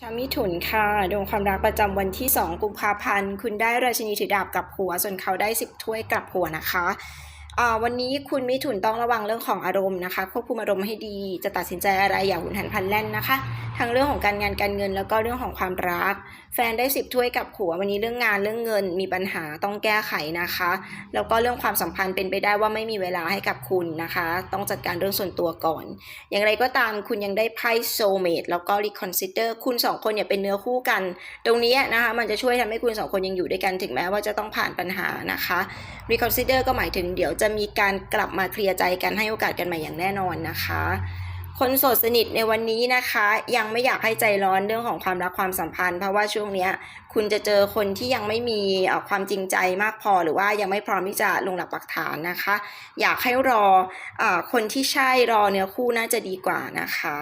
ชาวมิถุนค่ะดวงความรักประจำวันที่ 2 กุมภาพันธ์ คุณได้ราชินีถือดาบกับหัว ส่วนเขาได้ 10 ถ้วยกลับหัวนะคะ วันนี้คุณมิถุนต้องระวังเรื่องของอารมณ์นะคะ ควบคุมอารมณ์ให้ดี จะตัดสินใจอะไรอย่าหุนหันพลันแล่นนะคะ ทั้งเรื่องของการงานการเงินแล้วก็เรื่องของความรัก แฟนได้10ถ้วยกับหัววันนี้เรื่องงานเรื่องเงินมีปัญหาต้องแก้ไขนะคะ แล้วก็เรื่องความสัมพันธ์เป็นไปได้ว่าไม่มีเวลาให้กับคุณนะคะ ต้องจัดการเรื่องส่วนตัวก่อน อย่างไรก็ตามคุณยังได้ไพ่ soulmate แล้วก็ reconsider คุณสองคนเนี่ยเป็นเนื้อคู่กัน ตรงนี้นะคะมันจะช่วยทำให้คุณสองคนยังอยู่ด้วยกันถึงแม้ว่าจะต้องผ่านปัญหานะคะ reconsider ก็หมายถึงเดี๋ยวจะะมีการกลับมาเคลียร์ใจกันให้โอกาสกันใหม่อย่างแน่นอนนะคะ คนโสดสนิทในวันนี้นะคะ ยังไม่อยากให้ใจร้อนเรื่องของความรักความสัมพันธ์ เพราะว่าช่วงเนี้ยคุณจะเจอคนที่ยังไม่มีความจริงใจมากพอหรือว่ายังไม่พร้อมที่จะลงหลักปักฐานนะคะ อยากให้รออคนที่ใช่รอเนื้อคู่น่าจะดีกว่านะคะ